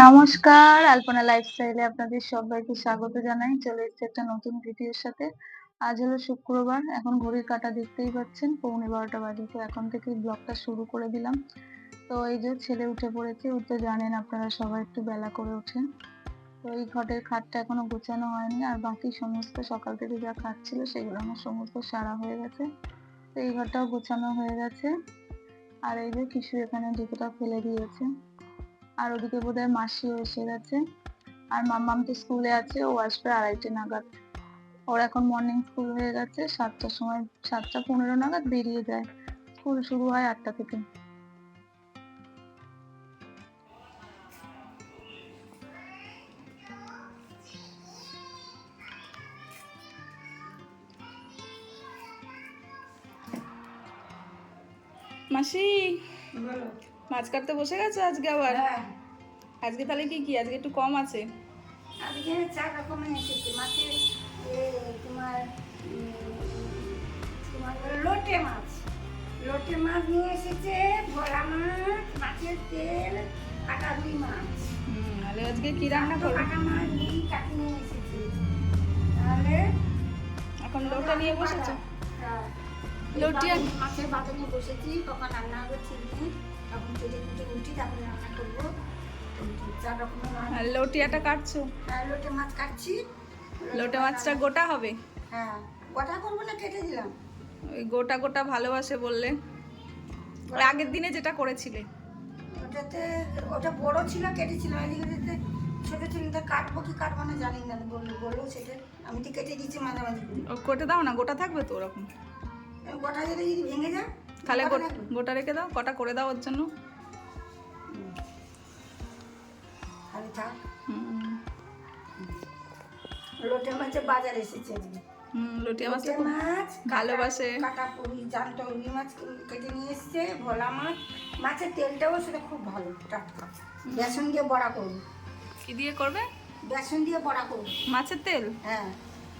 নমস্কার, আলপনা লাইফস্টাইলে আপনাদের সবাইকে স্বাগত জানাই। চলে এসেছি একটা নতুন ভিডিওর সাথে। আজ হলো শুক্রবার, এখন ঘড়ির কাঁটা দেখতেই পাচ্ছেন, পৌনে বারোটা বাজে। তো এখন থেকে ব্লগটা শুরু করে দিলাম। তো এই যে ছেলে উঠে পড়েছে ও তো জানেন আপনারা সবাই একটু বেলা করে ওঠেন তো এই ঘটের খাটটা এখনও গোছানো হয়নি, আর বাকি সমস্ত সকাল থেকে যা কাজ ছিল, সেগুলো আমার সমস্ত সারা হয়ে গেছে। তো এই ঘরটাও গোছানো হয়ে গেছে। আর এই যে কিছু এখানে জুতোটা ফেলে দিয়েছে। আর ওদিকে বোধহয় মাসিও এসে গেছে। আর মাম্মাম তো স্কুলে আছে, ও আসবে আড়াইটে নাগাদ। ওর এখন মর্নিং স্কুল হয়ে গেছে, সাতটার সময়, সাতটা পনেরো নাগাদ বেরিয়ে যায়। স্কুল শুরু হয় আটটা থেকে। মাসি? মাছ কাটতে বসে গেছে আজকে আবার? হ্যাঁ, আজকে তাহলে কি কি? আজকে একটু কম আছে। আজকে চার রকমের এসেছে। মাছের তোমার তোমার লোটে মাছ। লোটে মাছ নিয়ে এসেছে মাছ মাছের তেল কাটা রুই মাছ। তাহলে আজকে কি রান্না করব? কাটা মাছ নিয়ে কাটি নিয়ে এসেছে। তাহলে এখন লোটা নিয়ে বসেছো? হ্যাঁ। লটি আর- বাদাম- মাছের নিয়ে বসেছি কখন রান্না হবে ঠিক নেই। তখন কেটে কুটে উঠি তারপরে রান্না করব। চার রকমের মাছ লটিয়াটা কাটছো? হ্যাঁ, লোটে মাছ কাটছি। লোটে মাছটা গোটা হবে? হ্যাঁ গোটা করব না কেটে দিলাম। ওই গোটা গোটা ভালোবাসে বললে। ওই আগের দিনে যেটা করেছিলে? ওটাতে ওটা বড় ছিল কেটেছিলাম এদিকে ছোট ছিল তো কাটবো কি কাটবো না জানি না বলল বলল সেটা। আমি তো কেটে দিচ্ছি মাঝামাঝি করে। ও কেটে দাও না গোটা থাকবে তো ওরকম। গোটা যদি যদি ভেঙে যায় তাহলে গোটা রেখে দাও কটা করে দাও ওর জন্য। লোটে মাছের বাজার এসেছে হুম মাছটা লোটে মাছ ভালোবাসে। কাটা পুরি মাছ কেটে নিয়ে এসছে ভোলা মাছ। মাছের তেলটাও সেটা খুব ভালো টাটকা। বেসন দিয়ে বড়া করব। কি দিয়ে করবে? বেসন দিয়ে বড়া করব। মাছের তেল? হ্যাঁ।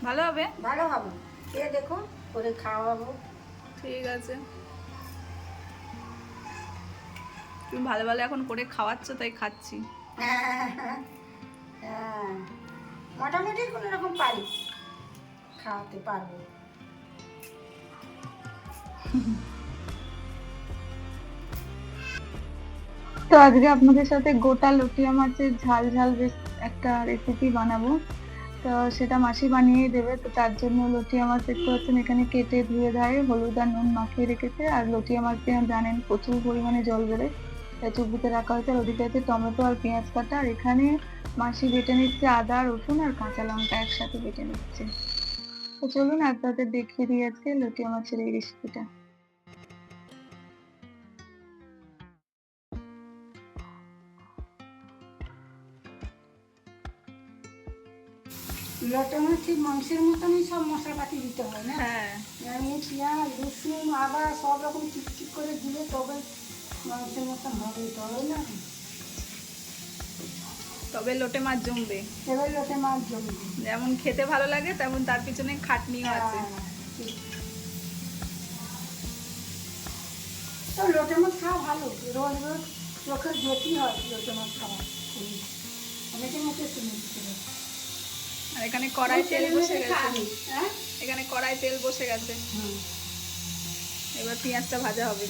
ভালো হবে? ভালো হবে। খেয়ে দেখো করে খাওয়াবো। ঠিক আছে। তুমি ভালো ভালো এখন করে খাওয়াচ্ছ তাই খাচ্ছি। মোটামুটি কোনো রকম পারি। খাওয়াতে পারব। তো আজকে আপনাদের সাথে গোটা লটিয়া মাছের ঝাল ঝাল বেশ একটা রেসিপি বানাবো। তো সেটা মাসি বানিয়ে দেবে। তো তার জন্য লটিয়া মাছ দেখতে পাচ্ছেন, এখানে কেটে ধুয়ে ধায়ে হলুদ আর নুন মাখিয়ে রেখেছে। আর মাছ দিয়ে জানেন, প্রচুর পরিমাণে জল বেড়ে তাই চুপিতে রাখা হয়েছে। আর ওদিকে আছে টমেটো আর পেঁয়াজ কাটা। আর এখানে মাসি বেটে নিচ্ছে আদা, রসুন আর কাঁচা লঙ্কা একসাথে বেটে নিচ্ছে। তো চলুন আপনাদের দেখিয়ে দিয়ে আজকে লটিয়া মাছের এই রেসিপিটা লটে মাছ ঠিক মাংসের মতনই সব মশলাপাতি দিতে হয় না? হ্যাঁ। এমনি পেঁয়াজ রসুন আদা সব রকম ঠিক করে দিলে তবে মাংসের মতন হবে তবে না? তবে লোটে মাছ জমবে। এবার লোটে মাছ জমবে। যেমন খেতে ভালো লাগে তেমন তার পিছনে খাটনিও আছে। হ্যাঁ, তো লোটে মাছ খাওয়া ভালো রোজ রোজ চোখের জ্যোতি হয় লোটে মাছ খাওয়া। খুবই। অনেকে মুখে শুনেছি আর এখানে কড়াই তেল বসে গেছে। হ্যাঁ? এখানে কড়াই তেল বসে গেছে। এবার পেঁয়াজটা ভাজা হবে।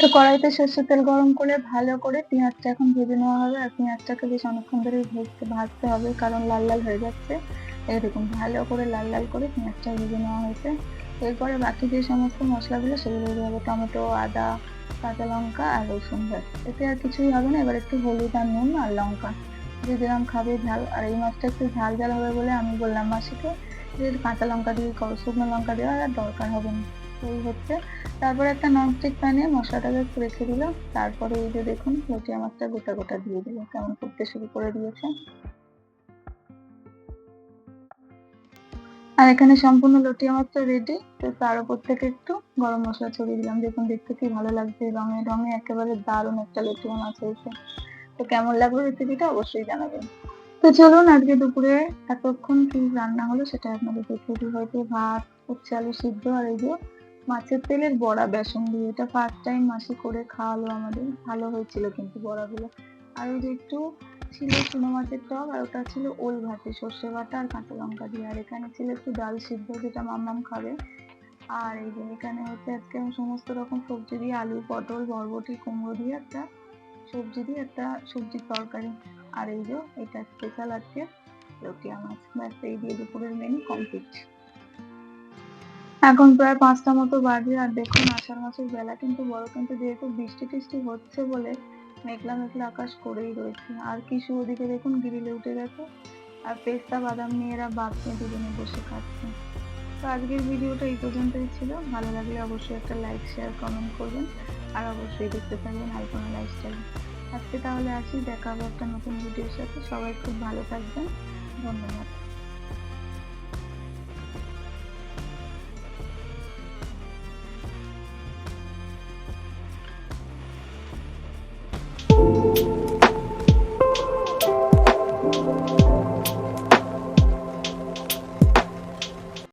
তো কড়াইতে সর্ষের তেল গরম করে ভালো করে পেঁয়াজটা এখন ভেজে নেওয়া হবে আর পেঁয়াজটাকে বেশ অনেকক্ষণ ধরে ভেজতে ভাজতে হবে কারণ লাল লাল হয়ে যাচ্ছে। এরকম ভালো করে লাল লাল করে পেঁয়াজটা ভেজে নেওয়া হয়েছে। এরপরে বাকি যে সমস্ত মশলাগুলো সেগুলো দিতে হবে টমেটো, আদা, কাঁচা লঙ্কা আর রসুন ব্যাস এতে আর কিছুই হবে না। এবার একটু হলুদ আর নুন আর লঙ্কা। যে যেরকম খাবে ঝাল। আর এই মাছটা একটু ঝাল ঝাল হবে বলে আমি বললাম মাসিকে যে কাঁচা লঙ্কা দিয়ে শুকনো লঙ্কা দেওয়ার আর দরকার হবে না। এই হচ্ছে। তারপরে একটা ননস্টিক প্যানে মশলাটাকে একটু রেখে দিলাম। তারপরে এই যে দেখুন লটিয়া মাছটা গোটা গোটা দিয়ে দিল কেমন করতে শুরু করে দিয়েছে। আর এখানে সম্পূর্ণ লটিয়া মাছটা রেডি তো তার উপর থেকে একটু গরম মশলা ছড়িয়ে দিলাম। দেখুন, দেখতে কি ভালো লাগছে। রঙে রঙে একেবারে দারুণ একটা লটিয়া মাছ হয়েছে। তো কেমন লাগল রেসিপিটা অবশ্যই জানাবেন। তো চলুন আজকে দুপুরে এতক্ষণ কি রান্না হলো সেটা আপনাদের দেখিয়ে হয়তো ভাত, উচ্ছে, আলু সিদ্ধ আর এই যে মাছের তেলের বড়া বেসন দিয়ে। এটা ফার্স্ট টাইম মাসি করে খাওয়ালো আমাদের। ভালো হয়েছিল কিন্তু বড়াগুলো। আর ওই যে একটু ছিল চুনো মাছের টক আর ওটা ছিল ওল ভাতে। সর্ষে বাটা আর কাঁচা লঙ্কা দিয়ে। আর এখানে ছিল একটু ডাল সিদ্ধ যেটা মাম্মাম খাবে। আর এই যে এখানে হচ্ছে আজকে আমি সমস্ত রকম সবজি দিয়ে আলু, পটল, বরবটি, কুমড়ো দিয়ে একটা সবজি দিয়ে একটা সবজির তরকারি। আর এই যে এটা স্পেশাল আজকে লটিয়া মাছ ব্যাস, এই দিয়ে দুপুরের মেনু কমপ্লিট এখন প্রায় পাঁচটা মতো বাজে। আর দেখুন, আষাঢ় মাসের বেলা কিন্তু বড় কিন্তু যেহেতু বৃষ্টি টিষ্টি হচ্ছে বলে মেঘলা মেঘলা আকাশ করেই রয়েছে। আর কিছু ওদিকে দেখুন গিরিলে উঠে গেছে। আর পেস্তা বাদাম নিয়ে এরা বাপ নিয়ে দুজনে বসে খাচ্ছে তো আজকের ভিডিওটা এই পর্যন্তই ছিল। ভালো লাগলে অবশ্যই একটা লাইক শেয়ার কমেন্ট করবেন। আর অবশ্যই দেখতে থাকবেন আলপনা লাইফস্টাইল আজকে তাহলে আসি। দেখা হবে একটা নতুন ভিডিওর সাথে। সবাই খুব ভালো থাকবেন। ধন্যবাদ।